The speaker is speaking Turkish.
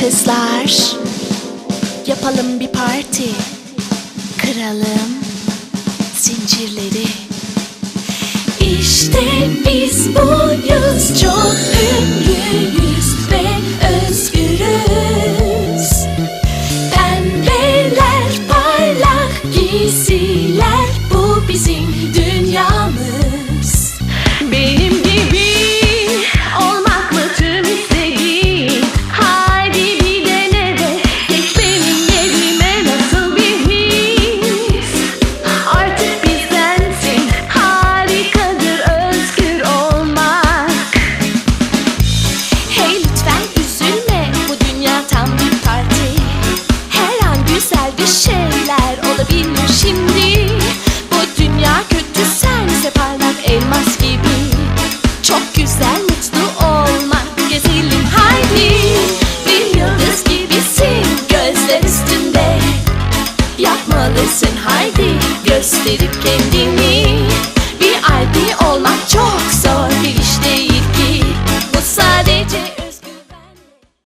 Kızlar yapalım bir parti. Kıralım zincirleri. İşte biz buyuz çok ünlüyüz ve özgürüz. Pembeler parlak giysiler bu bizim dünyamız. yapmalısın. Haydi Gösterip kendini.